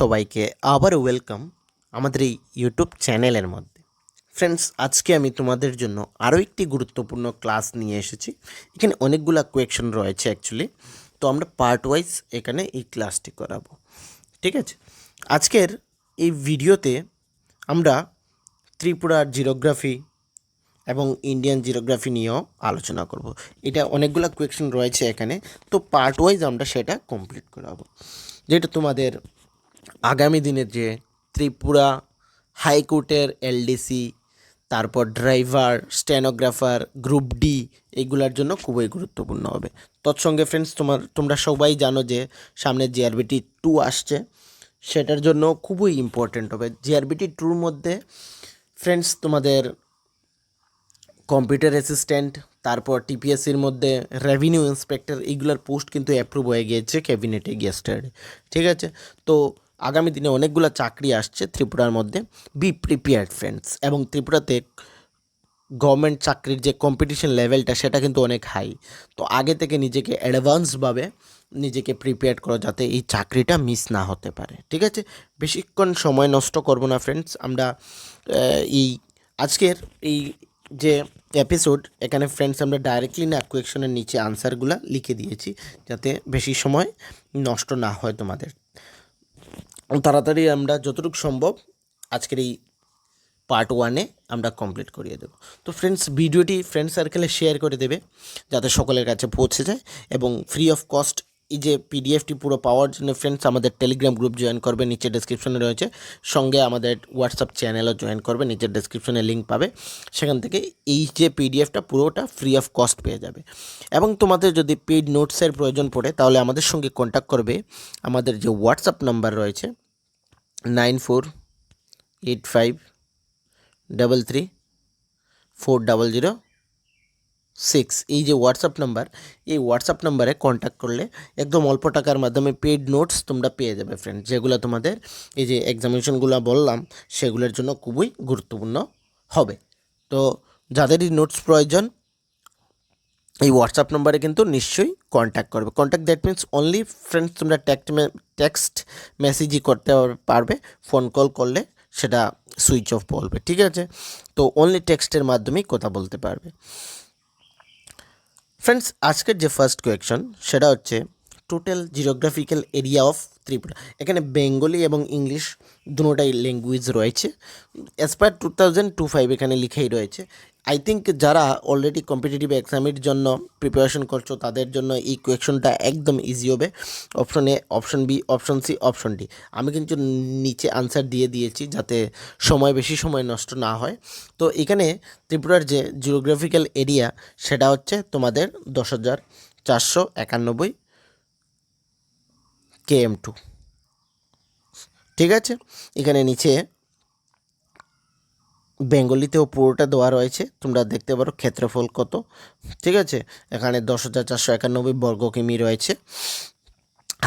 সবাইকে আবার ওয়েলকাম আমাদের এই ইউটিউব চ্যানেলের মধ্যে। ফ্রেন্ডস আজকে আমি তোমাদের জন্য আরও একটি গুরুত্বপূর্ণ ক্লাস নিয়ে এসেছি। এখানে অনেকগুলো কোয়েকশন রয়েছে অ্যাকচুয়ালি তো আমরা পার্ট ওয়াইজ এখানে এই ক্লাসটি করাবো। ঠিক আছে? আজকের এই ভিডিওতে আমরা ত্রিপুরার জিরোগ্রাফি এবং ইন্ডিয়ান জিওগ্রাফি নিয়েও আলোচনা করব। এটা অনেকগুলো কোয়েকশন রয়েছে এখানে। তো পার্ট ওয়াইজ আমরা সেটা কমপ্লিট করাবো। যেটা তোমাদের আগামী দিনের যে ত্রিপুরা হাইকোর্টের এলডিসি, তারপর ড্রাইভার, স্টেনোগ্রাফার, গ্রুপ ডি এইগুলোর জন্য খুবই গুরুত্বপূর্ণ হবে। তৎসঙ্গে ফ্রেন্ডস তোমার, তোমরা সবাই জানো যে সামনে জিআরবিটি টু আসছে। সেটার জন্য খুবই ইম্পর্ট্যান্ট হবে। জিআরবিটি টুর মধ্যে ফ্রেন্ডস তোমাদের কম্পিউটার অ্যাসিস্ট্যান্ট তারপর টিপিএসসির মধ্যে রেভিনিউ ইন্সপেক্টর এইগুলোর পোস্ট কিন্তু অ্যাপ্রুভ হয়ে গিয়েছে ক্যাবিনেটে গেস্টারে ঠিক আছে? তো আগামী দিনে অনেকগুলো চাকরি আসছে ত্রিপুরার মধ্যে। বি প্রিপেয়ার্ড ফ্রেন্ডস এবং ত্রিপুরাতে গভর্নমেন্ট চাকরির যে কম্পিটিশন লেভেলটা সেটা কিন্তু অনেক হাই তো আগে থেকে নিজেকে অ্যাডভান্সভাবে নিজেকে প্রিপেয়ার করো যাতে এই চাকরিটা মিস না হতে পারে। ঠিক আছে? বেশিক্ষণ সময় নষ্ট করব না ফ্রেন্ডস আমরা এই আজকের এই যে এপিসোড এখানে ফ্রেন্ডস আমরা ডাইরেক্টলি না কোয়েকশনের নিচে আনসারগুলো লিখে দিয়েছি, যাতে বেশি সময় নষ্ট না হয় তোমাদের। তাড়াতাড়ি আমরা যতটুকু সম্ভব আজকের এই পার্ট ওয়ানে আমরা কমপ্লিট করিয়ে দেবো। তো ফ্রেন্ডস ভিডিওটি ফ্রেন্ড সার্কেলে শেয়ার করে দেবে, যাতে সকলের কাছে পৌঁছে যায় এবং ফ্রি অফ কস্ট এই যে পিডিএফটি পুরো পাওয়ার জন্য ফ্রেন্ডস আমাদের টেলিগ্রাম গ্রুপ জয়েন করবে, নিচে ডেসক্রিপশনে রয়েছে। সঙ্গে আমাদের হোয়াটসঅ্যাপ চ্যানেলও জয়েন করবে নিচের ডেসক্রিপশনে লিঙ্ক পাবে। সেখান থেকে এই যে পিডিএফটা পুরোটা ফ্রি অফ কস্ট পেয়ে যাবে। এবং তোমাদের যদি পেইড নোটসের প্রয়োজন পড়ে, তাহলে আমাদের সঙ্গে কন্ট্যাক্ট করবে। আমাদের যে হোয়াটসঅ্যাপ নাম্বার রয়েছে nine four eight five double three four double zero six এই যে হোয়াটসঅ্যাপ নাম্বার এই হোয়াটসঅ্যাপ নাম্বারে কন্ট্যাক্ট করলে একদম অল্প টাকার মাধ্যমে পেড নোটস তোমরা পেয়ে যাবে ফ্রেন্ড যেগুলো তোমাদের এই যে এক্সামিনেশনগুলো বললাম, সেগুলোর জন্য খুবই গুরুত্বপূর্ণ হবে। তো যাদেরই নোটস প্রয়োজন, এই হোয়াটসঅ্যাপ নম্বরে কিন্তু নিশ্চয়ই কন্ট্যাক্ট করবে। Contact that means only friends তোমরা টেক্সট টেক্সট মেসেজই করতে পারবে ফোন কল করলে সেটা সুইচ অফ বলবে, ঠিক আছে? তো অনলি টেক্সটের মাধ্যমেই কথা বলতে পারবে। ফ্রেন্ডস আজকের যে ফার্স্ট কোয়েকশন সেটা হচ্ছে total geographical area of Tripura. এখানে বেঙ্গলি এবং ইংলিশ দুটোটাই ল্যাঙ্গুয়েজ রয়েছে। As per two thousand two five এখানে লিখেই রয়েছে। আই থিঙ্ক যারা অলরেডি কম্পিটিটিভ এক্সামের জন্য প্রিপারেশন করছ, তাদের জন্য এই কোয়েকশনটা একদম ইজি হবে। Option A option B option C option D আমি কিন্তু নিচে আনসার দিয়ে দিয়েছি যাতে সময় বেশি সময় নষ্ট না হয়। তো এখানে ত্রিপুরার যে জিওগ্রাফিক্যাল এরিয়া সেটা হচ্ছে তোমাদের দশ হাজার চারশো একানব্বই কে এম টু ঠিক আছে? এখানে নিচে বেঙ্গলিতেও পুরোটা দেওয়া রয়েছে। তোমরা দেখতে পারো ক্ষেত্রফল কত। ঠিক আছে? এখানে দশ হাজার চারশো একানব্বই বর্গ কিমি রয়েছে।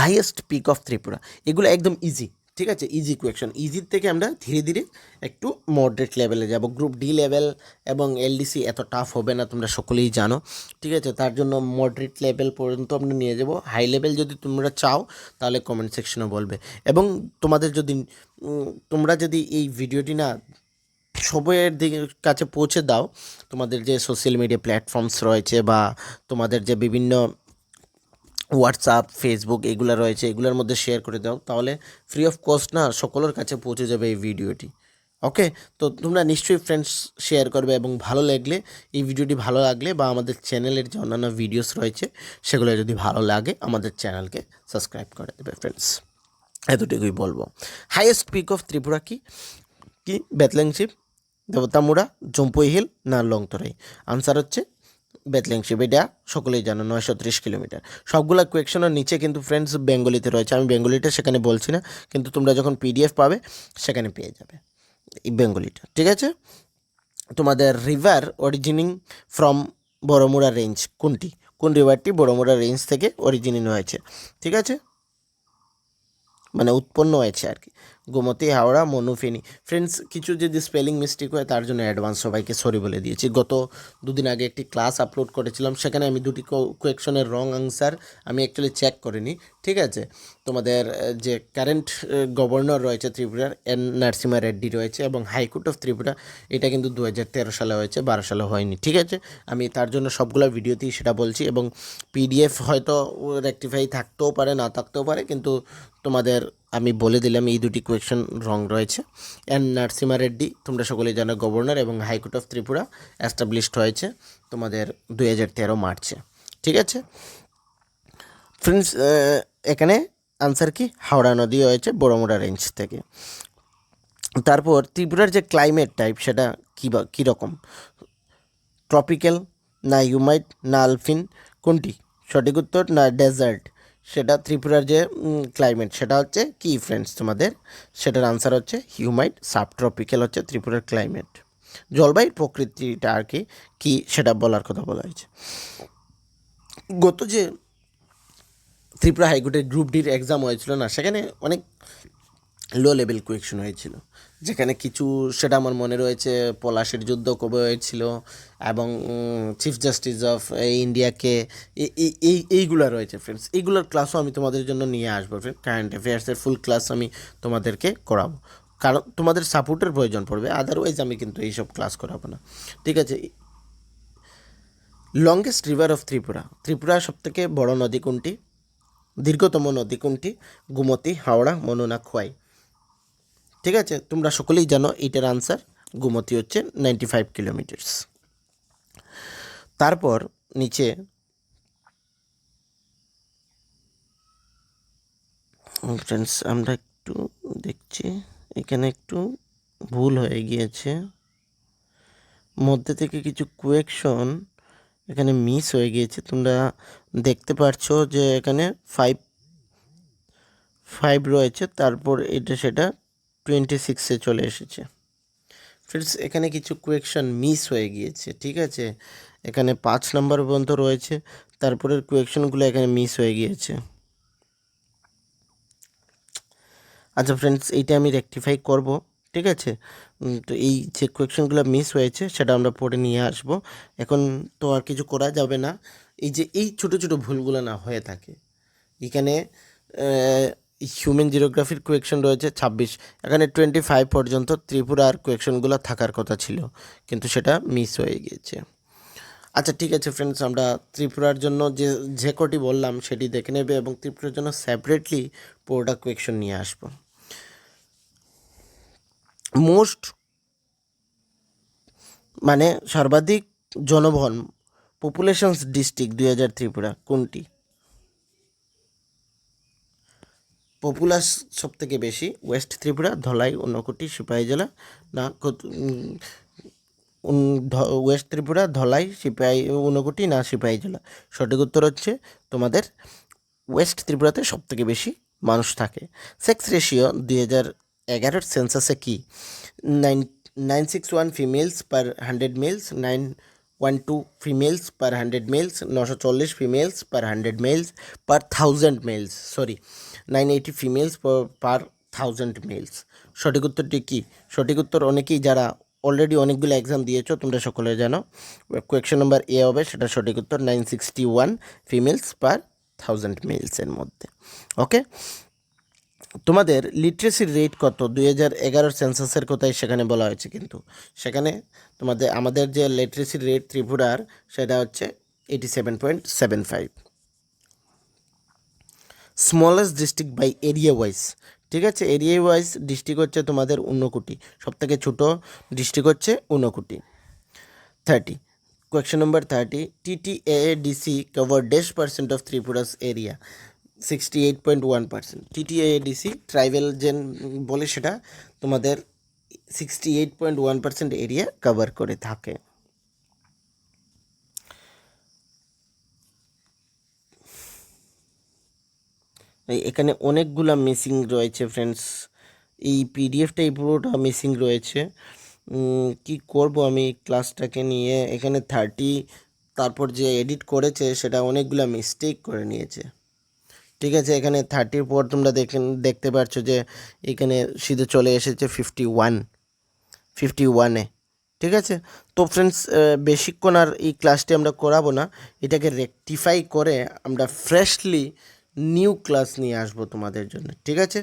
Highest peak of Tripura. এগুলো একদম ইজি ঠিক আছে? ইজি কোয়েকশন ইজির থেকে আমরা ধীরে ধীরে একটু মডারেট লেভেলে যাব। গ্রুপ ডি লেভেল এবং এলডিসি এত টাফ হবে না, তোমরা সকলেই জানো। ঠিক আছে? তার জন্য মডারেট লেভেল পর্যন্ত আমরা নিয়ে যাব। হাই লেভেল যদি তোমরা চাও, তাহলে কমেন্ট সেকশনে বলবে। এবং তোমাদের যদি তোমরা যদি এই ভিডিওটি না সবাইয়ের দিকে কাছে পৌঁছে দাও, তোমাদের যে সোশ্যাল মিডিয়া প্ল্যাটফর্মস রয়েছে বা তোমাদের যে বিভিন্ন হোয়াটসঅ্যাপ ফেসবুক এগুলো রয়েছে, এগুলোর মধ্যে শেয়ার করে দাও। তাহলে ফ্রি অফ কস্ট না সকলের কাছে পৌঁছে যাবে এই ভিডিওটি ওকে তো তোমরা নিশ্চয়ই ফ্রেন্ডস শেয়ার করবে এবং ভালো লাগলে, এই ভিডিওটি ভালো লাগলে বা আমাদের চ্যানেলের যে অন্যান্য ভিডিওস রয়েছে, সেগুলো যদি ভালো লাগে, আমাদের চ্যানেলকে সাবস্ক্রাইব করে দেবে ফ্রেন্ডস এতটুকুই বলব। হাইয়েস্ট পিক অফ ত্রিপুরা কি? কি? বেতলেংশিপ দেবতামুড়া জম্পুই হিল না লংতরাই? আনসার হচ্ছে বেতলেংশিপ এটা সকলেই জানো, নয়শো ত্রিশ কিলোমিটার। সবগুলা কোয়েকশনের নিচে কিন্তু ফ্রেন্ডস বেঙ্গলিতে রয়েছে। আমি বেঙ্গলিটা সেখানে বলছি না, কিন্তু তোমরা যখন পিডিএফ পাবে, সেখানে পেয়ে যাবে বেঙ্গলিটা ঠিক আছে? তোমাদের river originating from Baramura range কোনটি? কোন রিভারটি বড়মুড়া রেঞ্জ থেকে অরিজিনিং হয়েছে, ঠিক আছে? মানে উৎপন্ন হয়েছে আর কি। গোমতী, হাওড়া মনুফেনি ফ্রেন্ডস কিছু যদি স্পেলিং মিস্টেক হয়, তার জন্য অ্যাডভান্স সবাইকে সরি বলে দিয়েছি। গত দুদিন আগে একটি ক্লাস আপলোড করেছিলাম, সেখানে আমি দুটি কোয়েকশনের রং আনসার আমি অ্যাকচুয়ালি চেক করিনি, ঠিক আছে? তোমাদের যে কারেন্ট গভর্নর রয়েছে ত্রিপুরার, এন নারসিমা রেড্ডি রয়েছে এবং হাইকোর্ট অফ ত্রিপুরা এটা কিন্তু দু হাজার তেরো সালে হয়েছে, বারো সালে হয়নি, ঠিক আছে? আমি তার জন্য সবগুলো ভিডিওতেই সেটা বলছি এবং পিডিএফ হয়তো রেক্টিফাই থাকতেও পারে, না থাকতেও পারে, কিন্তু তোমাদের আমি বলে দিলাম এই দুটি কোয়েশন রং রয়েছে। এন নারসিমা রেড্ডি তোমরা সকলেই জানো গভর্নর এবং হাইকোর্ট অফ ত্রিপুরা অ্যাস্টাবলিশড হয়েছে। তোমাদের দুই হাজার তেরো মার্চে ঠিক আছে? ফ্রেন্ডস এখানে আনসার কি? হাওড়া নদী হয়েছে, বড়মুড়া রেঞ্জ থেকে। তারপর ত্রিপুরার যে ক্লাইমেট টাইপ সেটা কী বা কীরকম ট্রপিক্যাল না হিউমাইড না আলফিন কোনটি? সঠিক উত্তর, না ডেজার্ট সেটা ত্রিপুরার যে ক্লাইমেট সেটা হচ্ছে কি ফ্রেন্ডস তোমাদের? সেটার আনসার হচ্ছে হিউমাইড সাবট্রপিক্যাল হচ্ছে ত্রিপুরার ক্লাইমেট জলবায়ুর প্রকৃতিটা আর কি, কী সেটা বলার কথা বলা হয়েছে। গত যে ত্রিপুরা হাইকোর্টের গ্রুপ ডির এক্সাম হয়েছিল না, সেখানে অনেক লো লেভেল কোয়েকশন হয়েছিল। যেখানে কিছু, সেটা আমার মনে রয়েছে, পলাশের যুদ্ধ কবে হয়েছিল এবং চিফ জাস্টিস অফ ইন্ডিয়াকে এই- এই- এই, এইগুলো রয়েছে ফ্রেন্ডস এইগুলোর ক্লাসও আমি তোমাদের জন্য নিয়ে আসব ফ্রেন্ড কারেন্ট অ্যাফেয়ার্সের ফুল ক্লাস আমি তোমাদেরকে করাবো। কারণ তোমাদের সাপোর্টের প্রয়োজন পড়বে আদারওয়াইজ আমি কিন্তু এইসব ক্লাস করাবো না। ঠিক আছে? Longest river of Tripura. ত্রিপুরার সবথেকে বড় নদী কোনটি? দীর্ঘতম নদী কোনটি? গুমতি, হাওড়া, মনোনা, খোয়াই। ঠিক আছে? তোমরা সকলেই জানো এটার আনসার গুমতি হচ্ছে নাইনটি ফাইভ কিলোমিটার্স তারপর নিচে ফ্রেন্ডস আমরা একটু দেখছি। এখানে একটু ভুল হয়ে গিয়েছে। মধ্যে থেকে কিছু কোয়েকশন এখানে মিস হয়ে গিয়েছে। তোমরা দেখতে পারছ যে এখানে ফাইভ ফাইভ রয়েছে। তারপর এটা সেটা টোয়েন্টি সিক্সে চলে এসেছে। ফ্রেন্ডস এখানে কিছু কোয়েকশন মিস হয়ে গিয়েছে, ঠিক আছে? এখানে পাঁচ নাম্বার পর্যন্ত রয়েছে, তারপরের কোয়েকশনগুলো এখানে মিস হয়ে গিয়েছে। আচ্ছা ফ্রেন্ডস এইটা আমি রেকটিফাই করব, ঠিক আছে? তো এই যে কোয়েকশনগুলো মিস হয়েছে, সেটা আমরা পড়ে নিয়ে আসব। এখন তো আর কিছু করা যাবে না। এই যে এই ছোটো ছোটো ভুলগুলো না হয়ে থাকে, এখানে হিউম্যান জিওগ্রাফির কোয়েকশন রয়েছে ছাব্বিশ। এখানে টোয়েন্টি ফাইভ পর্যন্ত ত্রিপুরার কোয়েকশনগুলো থাকার কথা ছিল, কিন্তু সেটা মিস হয়ে গিয়েছে। আচ্ছা ঠিক আছে ফ্রেন্ডস আমরা ত্রিপুরার জন্য যে যে কটি বললাম সেটি দেখে নেবে এবং ত্রিপুরার জন্য সেপারেটলি পুরোটা কোয়েকশন নিয়ে আসব। মোস্ট মানে সর্বাধিক জনবহন পপুলেশনস ডিস্ট্রিক্ট দুই হাজার ত্রিপুরা, কোনটি? পপুলাস সব থেকে বেশি ওয়েস্ট ত্রিপুরা, ধলাই ঊনকোটি সিপাহী জেলা না ওয়েস্ট ত্রিপুরা, ধলাই, সিপাহী ঊনকোটি না সিপাহী জেলা। সঠিক উত্তর হচ্ছে তোমাদের ওয়েস্ট ত্রিপুরাতে সব থেকে বেশি মানুষ থাকে। সেক্স রেশিও দুই হাজার এগারোর সেন্সাসে কি? Nine nine six one females per hundred males, nine one two females per hundred males নশো চল্লিশ females per hundred males per thousand males sorry nine eighty females per thousand males সঠিক উত্তরটি কী? সঠিক উত্তর অনেকেই যারা অলরেডি অনেকগুলো এক্সাম দিয়েছ, তোমরা সকলে জানো। কোয়েকশন নাম্বার এ হবে, সেটা সঠিক উত্তর nine sixty one females per thousand মেলসের মধ্যে। ওকে তোমাদের লিটারেসির রেট কত? দুই হাজার এগারোর সেন্সাসের কথাই সেখানে বলা হয়েছে কিন্তু। সেখানে তোমাদের, আমাদের যে লিটারেসির রেট ত্রিপুরার, সেটা হচ্ছে eighty seven point seven five smallest district by area wise ঠিক আছে? এরিয়া ওয়াইজ ডিস্ট্রিক্ট হচ্ছে তোমাদের ঊনকোটি সব থেকে ছোটো ডিস্ট্রিক্ট হচ্ছে Unakoti thirty question number thirty TTADC cover dash percent of Tripura's area sixty eight point one percent TTADC tribal gen বলে সেটা তোমাদের sixty eight point one percent area cover করে থাকে। এখানে অনেকগুলা মিসিং রয়েছে ফ্রেন্ডস এই পিডিএফটা এই পুরোটা মিসিং রয়েছে। কি করব আমি ক্লাসটাকে নিয়ে? এখানে থার্টি তারপর যে এডিট করেছে, সেটা অনেকগুলা মিস্টেক করে নিয়েছে। ঠিক আছে, এখানে থার্টির পর তোমরা দেখেন দেখতে পাচ্ছ যে এখানে সিধে চলে এসেছে ফিফটি ওয়ান ফিফটি ওয়ানে ঠিক আছে? তো ফ্রেন্ডস বেশিক্ষণ আর এই ক্লাসটি আমরা করাবো না, এটাকে রেকটিফাই করে আমরা ফ্রেশলি নিউ ক্লাস নিয়ে আসব তোমাদের জন্য, ঠিক আছে?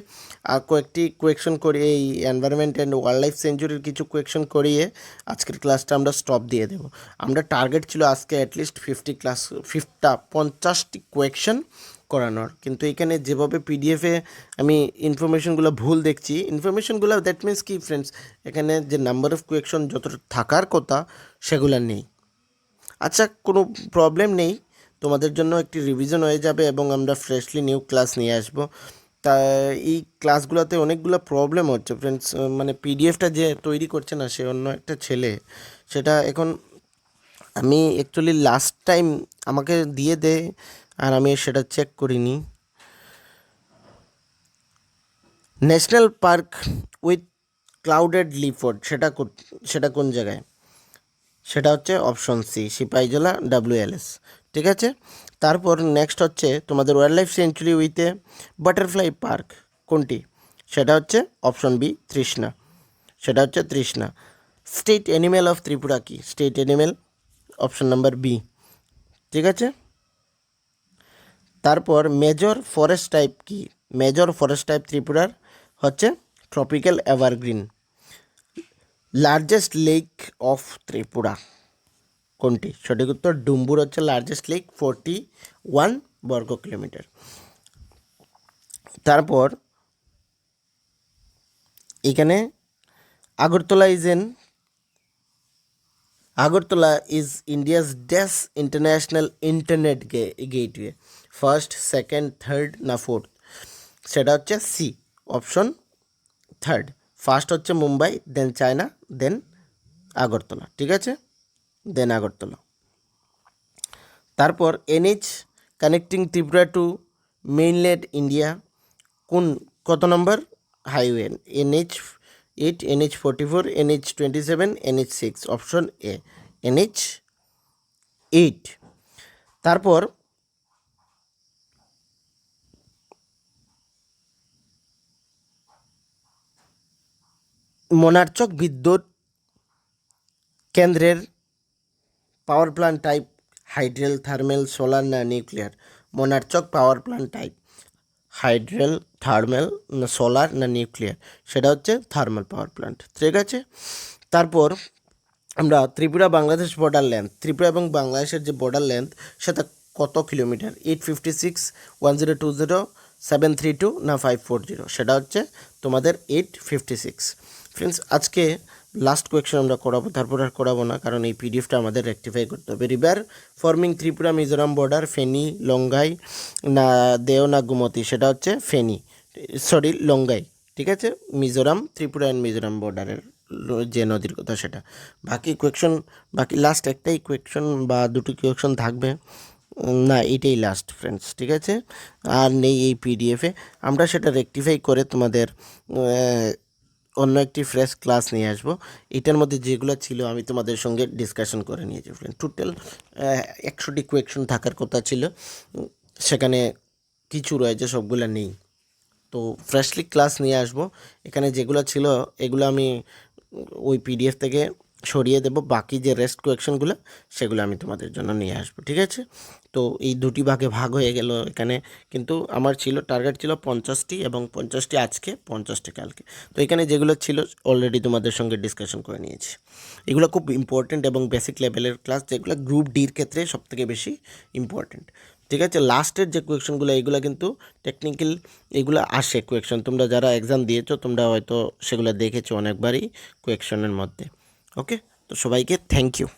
আর কয়েকটি কোয়েকশন করে, এই এনভায়রনমেন্ট অ্যান্ড ওয়াইল্ড লাইফ সেঞ্চুরির কিছু কোয়েকশন করিয়ে আজকের ক্লাসটা আমরা স্টপ দিয়ে দেবো। আমরা টার্গেট ছিল আজকে অ্যাটলিস্ট ফিফটি ক্লাস ফিফটা পঞ্চাশটি কোয়েকশন করানোর। কিন্তু এখানে যেভাবে পিডিএফে আমি ইনফরমেশনগুলো ভুল দেখছি ইনফরমেশনগুলো দ্যাট মিন্স কি ফ্রেন্ডস এখানে যে নাম্বার অফ কোয়েকশন যতটা থাকার কথা সেগুলো নেই। আচ্ছা কোনো প্রবলেম নেই। তোমাদের জন্য একটি রিভিশন হয়ে যাবে এবং আমরা ফ্রেশলি নিউ ক্লাস নিয়ে আসব। তা, এই ক্লাসগুলোতে অনেকগুলো প্রবলেম হচ্ছে ফ্রেন্ডস মানে পিডিএফটা যে তৈরি করছে না সে অন্য একটা ছেলে, সেটা এখন আমি অ্যাকচুয়ালি লাস্ট টাইম আমাকে দিয়ে দে আর আমি সেটা চেক করিনি। National park with clouded leopard সেটা সেটা কোন জায়গায়? সেটা হচ্ছে অপশন সি সিপাহীজলা ডাব্লিউএলএস ঠিক আছে? তারপর নেক্সট হচ্ছে তোমাদের ওয়াইল্ড লাইফ সেঞ্চুরি উইথে বাটারফ্লাই পার্ক কোনটি? সেটা হচ্ছে অপশন বি তৃষ্ণা। সেটা হচ্ছে Trishna. State animal of Tripura কি? State animal option number B ঠিক আছে? তারপর মেজর ফরেস্ট টাইপ কি? মেজর ফরেস্ট টাইপ ত্রিপুরার হচ্ছে tropical evergreen largest lake of Tripura. কোনটি? সঠিক উত্তর ডুম্বুর হচ্ছে লার্জেস্ট লেক ফোরটি ওয়ান বর্গ কিলোমিটার। তারপর এখানে Agartala is an Agartala is India's dash international internet gay gateway first second third না ফোর্থ সেটা হচ্ছে সি অপশন থার্ড ফার্স্ট হচ্ছে Mumbai then China then Agartala, ঠিক আছে? দেন আগরতলা। তারপর NH connecting Tripura to mainland India কোন, কত নম্বর? Highway NH eight NH forty four NH twenty seven NH six option A NH eight তারপর মোনার্চক বিদ্যুৎ কেন্দ্রের power plant type hydel thermal solar না nuclear Monarchak power plant type hydel thermal না solar না nuclear সেটা হচ্ছে থার্মাল পাওয়ার প্ল্যান্ট ঠিক আছে? তারপর আমরা ত্রিপুরা বাংলাদেশ বর্ডার লেন্থ ত্রিপুরা এবং বাংলাদেশের যে বর্ডার লেন্থ সেটা কত kilometre? Eight fifty six one zero two zero seven three two না ফাইভ ফোর জিরো সেটা হচ্ছে তোমাদের এইট ফিফটি সিক্স ফ্রেন্ডস আজকে লাস্ট কোয়েকশন আমরা করাবো, তারপর আর করাবো না, কারণ এই পিডিএফটা আমাদের রেকটিফাই করতে হবে। River forming Tripura, Mizoram border Feni, Longai, না দেও না গুমতি, সেটা হচ্ছে ফেনী সরি লঙ্গাই, ঠিক আছে? মিজোরাম, ত্রিপুরা অ্যান্ড মিজোরাম বর্ডারের যে নদীর কথা সেটা। বাকি কোয়েকশন বাকি লাস্ট একটাই কোয়েকশন বা দুটো কোয়েকশন থাকবে। না, এটাই লাস্ট ফ্রেন্ডস ঠিক আছে? আর নেই এই পিডিএফে আমরা সেটা রেকটিফাই করে তোমাদের অন্য একটি ফ্রেশ ক্লাস নিয়ে আসব। এটার মধ্যে যেগুলো ছিল আমি তোমাদের সঙ্গে ডিসকাশন করে নিয়েছি ফ্রেন্ড টোটাল একশোটি কোয়েকশন থাকার কথা ছিল। সেখানে কিছু রয়েছে, সবগুলো নেই। তো ফ্রেশলি ক্লাস নিয়ে আসব। এখানে যেগুলো ছিল, এগুলো আমি ওই পিডিএফ থেকে সরিয়ে দেব। বাকি যে রেস্ট কোয়েকশনগুলো সেগুলো আমি তোমাদের জন্য নিয়ে আসব, ঠিক আছে? তো এই দুটি ভাগে ভাগ হয়ে গেল এখানে। কিন্তু আমার ছিল টার্গেট ছিল পঞ্চাশটি এবং পঞ্চাশটি আজকে, পঞ্চাশটি কালকে। তো এখানে যেগুলো ছিল অলরেডি তোমাদের সঙ্গে ডিসকাশন করে নিয়েছি। এগুলো খুব ইম্পর্টেন্ট এবং বেসিক লেভেলের ক্লাস যেগুলো গ্রুপ ডির ক্ষেত্রে সবথেকে বেশি ইম্পর্টেন্ট ঠিক আছে? লাস্টের যে কোয়েকশনগুলো এগুলো কিন্তু টেকনিক্যাল এগুলো আসে কোয়েকশন তোমরা যারা এক্সাম দিয়েছ, তোমরা হয়তো সেগুলো দেখেছ অনেকবারই কোয়েকশনের মধ্যে। ওকে তো সবাইকে থ্যাংক ইউ